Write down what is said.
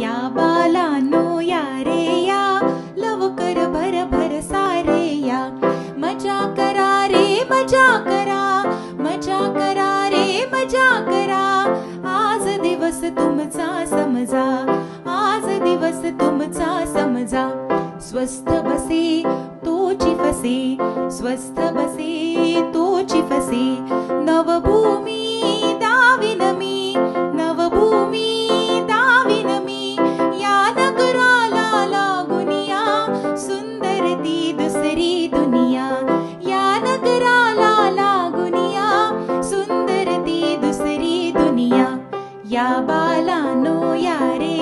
या बालानो या रे या लवकर भर भर सारे या मजा करा रे मजा करा मजा करा रे मजा करा आज दिवस तुमचा समजा आज दिवस तुमचा समजा स्वस्थ बसे तोची फसे स्वस्थ बसे तोची फसे नवभूमी या बाला नो या रे